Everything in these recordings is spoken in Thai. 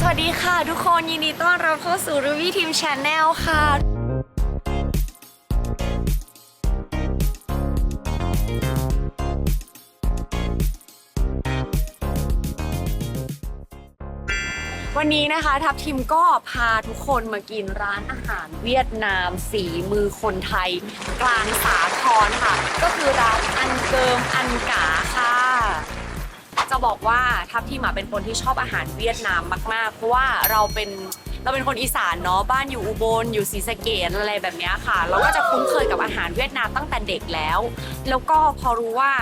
สวัสดีค่ะ ทุกคนยินดีต้อนรับเข้าสู่รูวี่ทีมชาแนลค่ะ วันนี้นะคะทัพทีมก็พาทุกคนมากินร้านอาหารเวียดนามสีมือคนไทย กลางสาทรค่ะ ก็คือร้านอันเกิมอันกา บอกว่าทัพทีมอะเป็นคนที่ชอบอาหารเวียดนามมาก ๆ เพราะว่าเราเป็นเราเป็นคนอีสานเนาะบ้านอยู่อุบลอยู่ศรีสะเกดอะไรแบบเนี้ยค่ะ เราก็จะคุ้นเคยกับอาหารเวียดนามตั้งแต่เด็กแล้ว แล้วก็พอรู้ว่า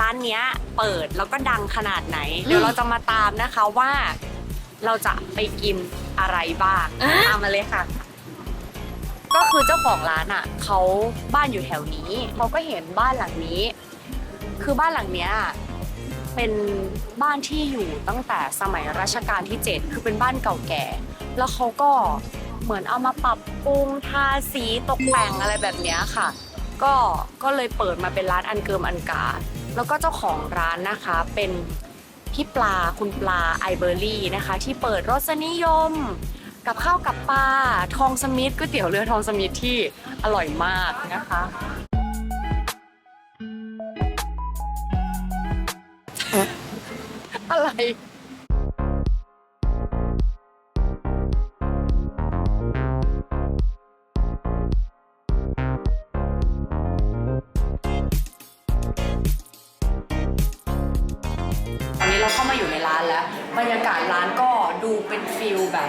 ร้านเนี้ยเปิดแล้วก็ดังขนาดไหน เดี๋ยวเราจะมาตามนะคะว่าเราจะไปกินอะไรบ้างตามมาเลยค่ะ ก็คือเจ้าของร้านอะเขาบ้านอยู่แถวนี้เขาก็เห็นบ้านหลังนี้ คือบ้านหลังเนี้ย เป็นบ้านที่อยู่ตั้งแต่สมัยรัชกาลที่ 7 คือเป็นบ้านเก่าแก่ แล้วเขาก็เหมือนเอามาปรับปรุงทาสีตกแต่งอะไรแบบนี้ค่ะ ก็ก็เลยเปิดมาเป็นร้านอันเกิมอันกา แล้วก็เจ้าของร้านนะคะเป็นพี่ปลาคุณปลาไอเบอร์รี่นะคะ ที่เปิดรสนิยม กับข้าวกับปลาทองสมิธก๋วยเตี๋ยวเรือทองสมิธที่อร่อยมากนะคะ ตอนนี้เราเข้ามาอยู่ในร้านแล้ว บรรยากาศร้านก็ดูเป็นฟิลแบบ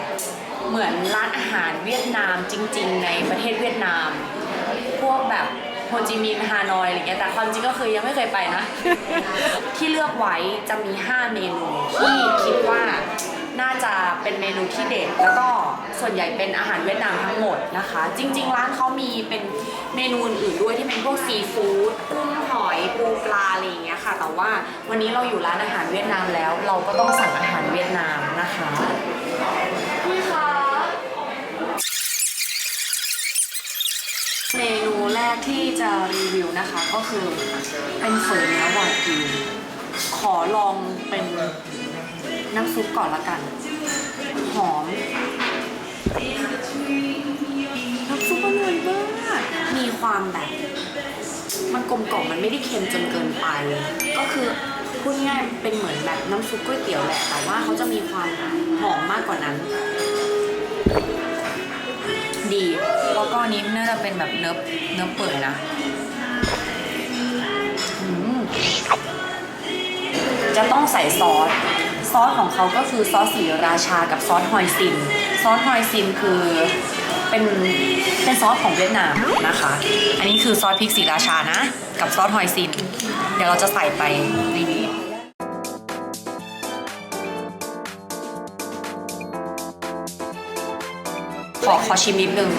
เหมือนร้านอาหารเวียดนามจริง ๆ ในประเทศเวียดนาม พวกแบบ โฮจิมินห์ฮานอยอะไรเงี้ยแต่ความจริงก็คือยังไม่เคยไปนะ ที่เลือกไว้จะมี 5 เมนูที่คิดว่าน่าจะเป็นเมนูที่เด็ด แล้วก็ส่วนใหญ่เป็นอาหารเวียดนามทั้งหมดนะคะ จริง ๆ ร้านเขามีเป็นเมนูอื่นๆด้วยที่เป็นพวกซีฟู้ดกุ้งหอยปูปลาอะไรอย่างเงี้ยค่ะ แต่ว่าวันนี้เราอยู่ร้านอาหารเวียดนามแล้ว เราก็ต้องสั่งอาหารเวียดนามนะคะพี่คะเมนูแร กที่จะรีวิวนะคะ ก็คือเป็นเฝอเนื้อวากิวขอลองเป็นน้ำซุปก่อนละกัน หอมน้ำซุปอร่อยมาก มีความแบบ มันกลมกล่อมมันไม่ได้เค็มจนเกินไป ก็คือพูดง่ายเป็นเหมือนแบบน้ำซุปก๋วยเตี๋ยวแหละ แต่ว่าเขาจะมีความหอมมากกว่านั้น ดี แล้วก็นนี้น่าจะเป็นแบบเนื้อเนื้อเปื่อยนะจะต้องใส่ซอส ซอสของเขาก็คือซอสสีราชากับซอสฮอยซิน ซอสฮอยซินคือเป็นเป็นซอสของเวียดนามนะคะ อันนี้คือซอสพริกสีราชานะ กับซอสฮอยซิน เดี๋ยวเราจะใส่ไปในนี้ขอขอชิมนิดนึง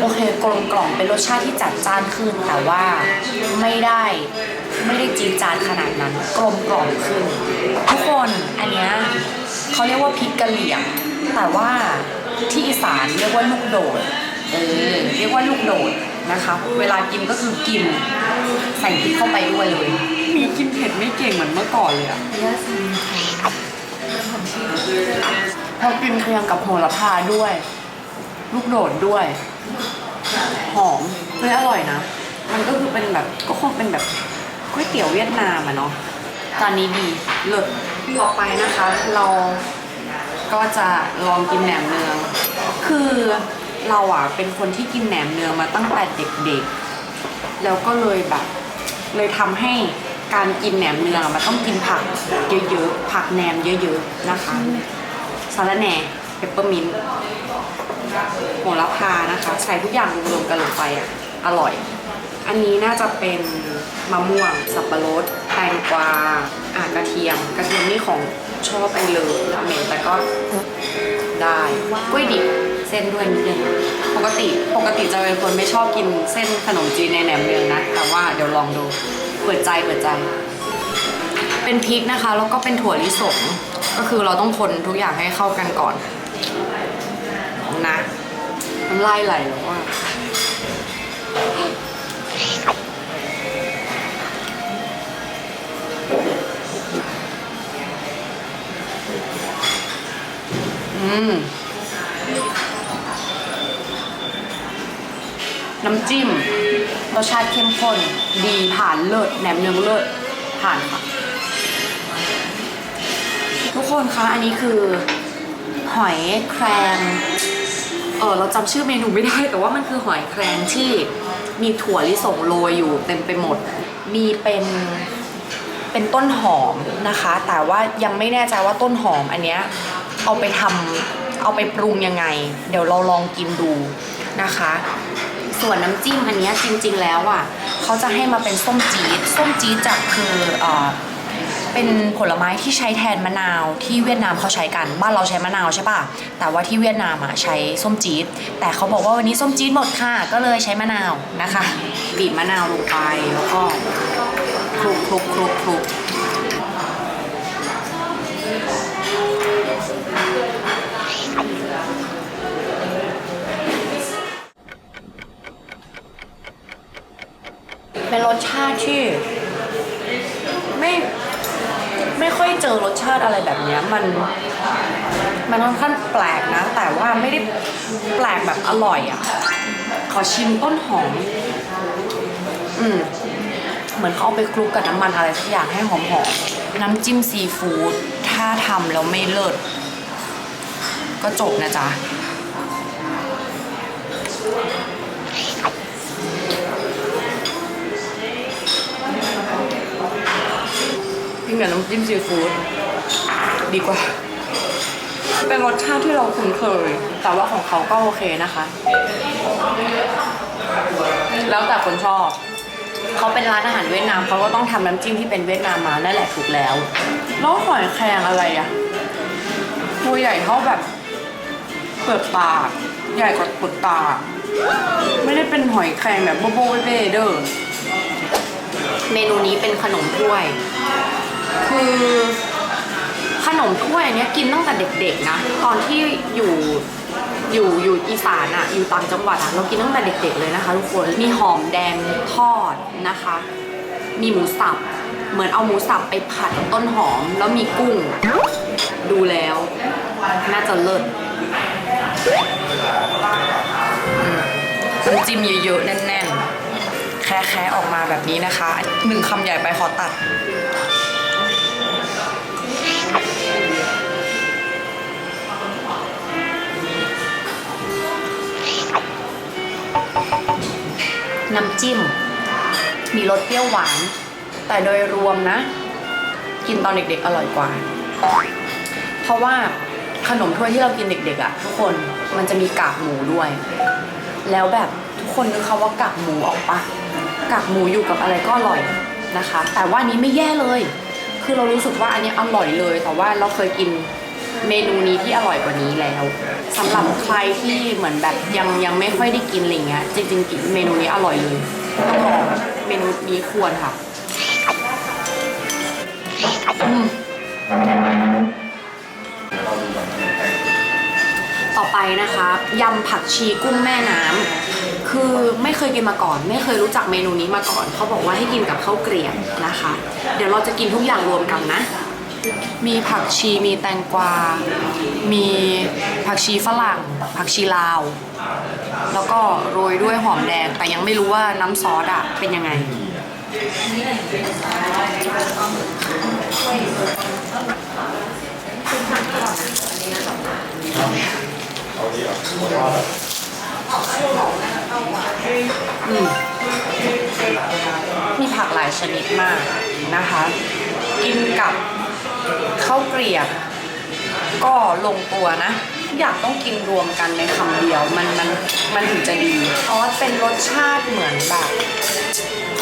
โอเคกลมกล่อมเป็นรสชาติที่จัดจ้านขึ้นแต่ว่าไม่ได้ไม่ได้จีดจานขนาดนั้น กลมกล่อมขึ้น ทุกคนอันเนี้ยเขาเรียกว่าพริกกะเหรี่ยง แต่ว่าที่อีสานเรียกว่าลูกโดดเออเรียกว่าลูกโดดนะคะ เวลากินก็คือกินใส่พริกเข้าไปด้วยเลยมีกินเผ็ดไม่เก่งเหมือนเมื่อก่อนเลยอะ พอกินเคียงกับโหระพาด้วย ลูกโดดด้วย หอมเฮ้ยอร่อยนะ มันก็คือเป็นแบบก็คงเป็นแบบก๋วยเตี๋ยวเวียดนามอะเนาะจานนี้ดีเลิศต่อไปนะคะ เราก็จะลองกินแหนมเนือง คือเราอะเป็นคนที่กินแหนมเนืองมาตั้งแต่เด็กๆ แล้วก็เลยแบบ เลยทำให้การกินแหนมเนืองมันต้องกินผักเยอะๆ ผักแหนมเยอะๆ นะคะ สาระแหน่เปปเปอร์มินต์โหระพานะคะ ใส่ทุกอย่างรวมๆกันลงไปอะ อร่อย อันนี้น่าจะเป็นมะม่วง สับปะรด แตงกวาอ่ากระเทียม กระเทียมนี่ของชอบไปเลยราเมนแต่ก็ได้กล้วยดิบเส้นด้วยนิดนึงปกติปกติจะเป็นคนไม่ชอบกินเส้นขนมจีนในแหนมเนืองนะ แต่ว่าเดี๋ยวลองดูเปิดใจเปิดใจ เป็นพริกนะคะ แล้วก็เป็นถั่วลิสง ก็คือเราต้องคนทุกอย่างให้เข้ากันก่อน นะน้ำลายไหลแล้วอะอืมน้ำจิ้มรสชาติเข้มข้น ดีผ่านเลิศแหนมเนืองเลิศผ่านค่ะ คนคะ อันนี้คือหอยแครงเออเราจำชื่อเมนูไม่ได้ แต่ว่ามันคือหอยแครงที่มีถั่วลิสงโรยอยู่เต็มไปหมด มีเป็นเป็นต้นหอมนะคะ แต่ว่ายังไม่แน่ใจว่าต้นหอมอันเนี้ยเอาไปทำเอาไปปรุงยังไง เดี๋ยวเราลองกินดูนะคะ ส่วนน้ำจิ้มอันเนี้ยจริง ๆ แล้วอะเขาจะให้มาเป็นส้มจี๊ด ส้มจี๊ดจากคือเอ่อ เป็นผลไม้ที่ใช้แทนมะนาวที่เวียดนามเขาใช้กัน บ้านเราใช้มะนาวใช่ปะแต่ว่าที่เวียดนามอะใช้ส้มจี๊ดแต่เขาบอกว่าวันนี้ส้มจี๊ดหมดค่ะ ก็เลยใช้มะนาวนะคะบีบมะนาวลงไปแล้วก็คลุกคลุกคลุกคลุกเป็นรสชาติที่ ไม่ค่อยเจอรสชาติอะไรแบบเนี้ยมันมันค่อนข้างแปลกนะ แต่ว่าไม่ได้แปลกแบบอร่อยอะ่ะ ขอชิมต้นหอม อืม เหมือนเขาเอาไปคลุกกับน้ำมันอะไรสักอย่างให้หอมๆน้ำจิ้มซีฟู้ดถ้าทำแล้วไม่เลิศก็จบนะจ๊ะ กินกับน้ำจิ้มซีฟู้ดดีกว่า เป็นรสชาติที่เราคุ้นเคย แต่ว่าของเขาก็โอเคนะคะ แล้วแต่คนชอบ เขาเป็นร้านอาหารเวียดนามเขาก็ต้องทำน้ำจิ้มที่เป็นเวียดนามมานั่นแหละถูกแล้วแล้วหอยแครงอะไรอะตัวใหญ่เท่าแบบเปลือกตาใหญ่กว่าเปลือกตาไม่ได้เป็นหอยแครงแบบโบโบเบ้เด้อเมนูนี้เป็นขนมถ้วย คือขนมถ้วยอันเนี้ยกินตั้งแต่เด็กๆนะ ตอนที่อยู่อยู่อยู่อีสานอะอยู่ต่างจังหวัดอะเรากินตั้งแต่เด็กๆเลยนะคะทุกคนมีหอมแดงทอดนะคะ มีหมูสับ เหมือนเอาหมูสับไปผัดกับต้นหอมแล้วมีกุ้ง ดูแล้ว น่าจะเลิศอืมน้ำจิ้มเยอะๆแน่นๆ แค่ๆออกมาแบบนี้นะคะหนึ่งคำใหญ่ไปขอตัด น้ำจิ้ม มีรสเปรี้ยวหวาน แต่โดยรวมนะ กินตอนเด็กๆอร่อยกว่า เพราะว่าขนมถ้วยที่เรากินเด็กๆอะ่ะ ทุกคนมันจะมีกากหมูด้วย แล้วแบบทุกคนนึกคำว่ากากหมูออกปะกากหมูอยู่กับอะไรก็อร่อยนะคะ แต่ว่านี้ไม่แย่เลย คือเรารู้สึกว่าอันนี้อร่อยเลย แต่ว่าเราเคยกิน เมนูนี้ที่อร่อยกว่านี้แล้วสำหรับใครที่เหมือนแบบยังยังไม่ค่อยได้กินอะไรเงี้ยจริงๆกินเมนูนี้อร่อยเลยต้องลองเมนูนี้ควรค่ะอืมต่อไปนะคะยำผักชีกุ้งแม่น้ำคือไม่เคยกินมาก่อน ไม่เคยรู้จักเมนูนี้มาก่อน เขาบอกว่าให้กินกับข้าวเกรียบนะคะ เดี๋ยวเราจะกินทุกอย่างรวมกันนะ มีผักชีมีแตงกวา มีผักชีฝรั่ง ผักชีลาว แล้วก็โรยด้วยหอมแดง แต่ยังไม่รู้ว่าน้ำซอสอะเป็นยังไง อืมมีผักหลายชนิดมากนะคะ กินกับ ข้าวเกรียบ ก็ลงตัวนะทุกอย่างต้องกินรวมกันในคำเดียวมันมันมันถึงจะดีเพราะว่าเป็นรสชาติเหมือนแบบ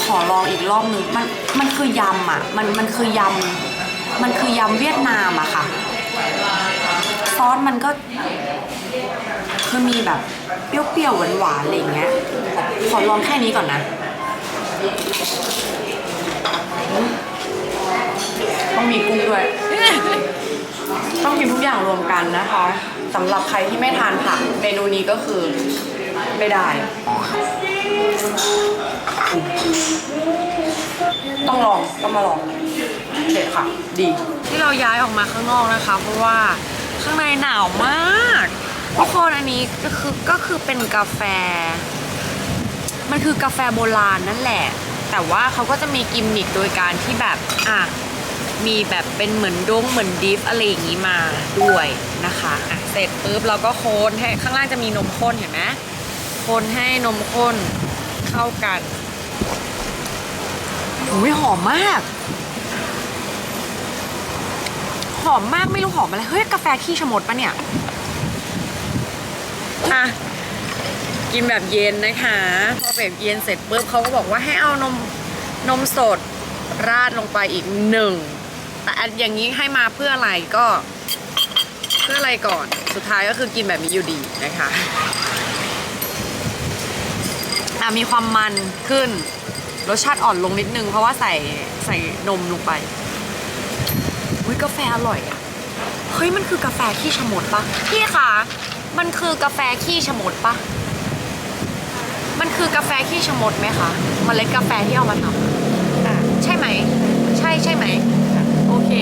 ขอลองอีกรอบนึงมันมันคือยำอะ มันมันคือยำมันคือยำเวียดนามอะค่ะซอสมันก็คือมีแบบเปรี้ยวๆหวานๆอะไรอย่างเงี้ยขอลองแค่นี้ก่อนนะ มีกุ้งด้วย ต้องกินทุกอย่างรวมกันนะคะสำหรับใครที่ไม่ทานผักเมนูนี้ก็คือไม่ได้ ต้องลองต้องมาลองเด็ดค่ะ ดี ที่เราย้ายออกมาข้างนอกนะคะ เพราะว่าข้างในหนาวมากทุกคนอันนี้ก็คือก็คือเป็นกาแฟ มันคือกาแฟโบราณนั่นแหละ แต่ว่าเขาก็จะมีกิมมิคโดยการที่แบบอะ มีแบบเป็นเหมือนดงเหมือนดิฟอะไรอย่างนี้มาด้วยนะคะอะเสร็จปุ๊บเราก็โคนให้ข้างล่างจะมีนมข้นเห็นไหมคนให้นมข้นเข้ากันอุ้ยหอมมาก หอมมากไม่รู้หอมอะไร เฮ้ย กาแฟขี้ชะมดปะเนี่ยอะกินแบบเย็นนะคะพอแบบเย็นเสร็จปุ๊บเขาก็บอกว่าให้เอานมนมสดราดลงไปอีกหนึ่ง แต่อันอย่างนี้ให้มาเพื่ออะไรก็ เพื่ออะไรก่อน สุดท้ายก็คือกินแบบนี้อยู่ดีนะคะอะมีความมันขึ้น รสชาติอ่อนลงนิดนึง เพราะว่าใส่ใส่นมลงไปอุ้ยกาแฟอร่อยอะเฮ้ยมันคือกาแฟขี้ชะมดปะพี่คะมันคือกาแฟขี้ชะมดปะมันคือกาแฟขี้ชะมดไหมคะมเมล็ดกาแฟที่เอามาทำอะใช่ไหม ใช่ใช่ไหม เค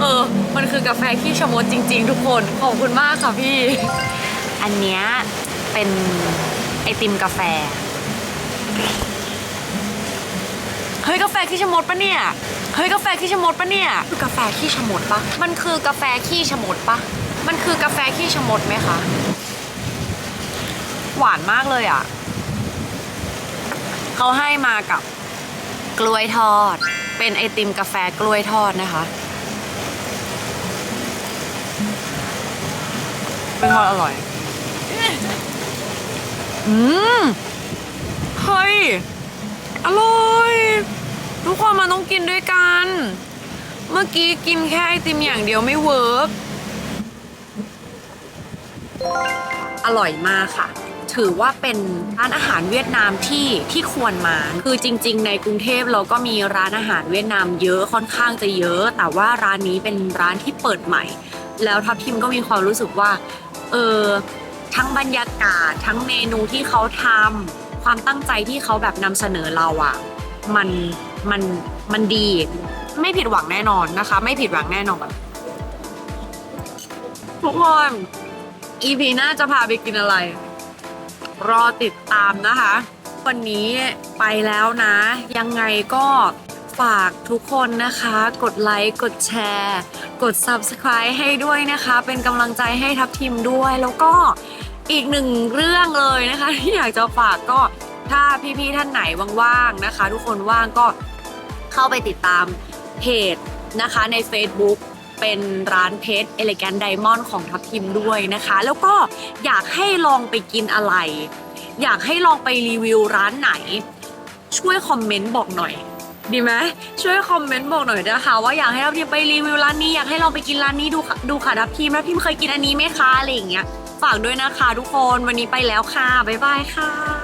เออ มันคือกาแฟขี้ชะมดจริง ๆ ทุกคน ขอบคุณมากค่ะพี่ อันเนี้ยเป็นไอติมกาแฟ เฮ้ยกาแฟขี้ชะมดปะเนี่ย เฮ้ยกาแฟขี้ชะมดปะเนี่ยคือกาแฟขี้ชะมดปะมันคือกาแฟขี้ชะมดปะมันคือกาแฟขี้ชะมดไหมคะ หวานมากเลยอะ เขาให้มากับกล้วยทอด เป็นไอติมกาแฟกล้วยทอดนะคะกล้วยทอดอร่อย อืม เฮ้ย อร่อย ทุกคนมันต้องกินด้วยกัน เมื่อกี้กินแค่ไอติมอย่างเดียวไม่เวิร์กอร่อยมากค่ะ ถือว่าเป็นร้านอาหารเวียดนามที่ที่ควรมา คือจริง ๆ ในกรุงเทพเราก็มีร้านอาหารเวียดนามเยอะค่อนข้างจะเยอะ แต่ว่าร้านนี้เป็นร้านที่เปิดใหม่ แล้วทัพทิมก็มีความรู้สึกว่าเออทั้งบรรยากาศทั้งเมนูที่เขาทำความตั้งใจที่เขาแบบนำเสนอเราอะมันมันมันดี ไม่ผิดหวังแน่นอนนะคะ ไม่ผิดหวังแน่นอนทุกคน EP หน้าจะพาไปกินอะไร รอติดตามนะคะ วันนี้ไปแล้วนะ ยังไงก็ฝากทุกคนนะคะ กดไลค์ กดแชร์ กด Subscribe ให้ด้วยนะคะ เป็นกำลังใจให้ทัพทีมด้วย แล้วก็อีกหนึ่งเรื่องเลยนะคะ ที่อยากจะฝากก็ถ้าพี่ๆท่านไหนว่างๆนะคะ ทุกคนว่างก็เข้าไปติดตามเพจนะคะใน Facebook เป็นร้านเพชร Elegant Diamond ของทัพทิมด้วยนะคะ แล้วก็อยากให้ลองไปกินอะไร อยากให้ลองไปรีวิวร้านไหน ช่วยคอมเมนต์บอกหน่อย ดีไหมช่วยคอมเมนต์บอกหน่อยนะคะ ว่าอยากให้ทัพทีมไปรีวิวร้านนี้อยากให้ลองไปกินร้านนี้ดูค่ะดูค่ะทัพทีมทัพทีมเคยกินอันนี้ไหมคะอะไรอย่างเงี้ยฝากด้วยนะคะ ทุกคนวันนี้ไปแล้วค่ะบ๊ายบายค่ะ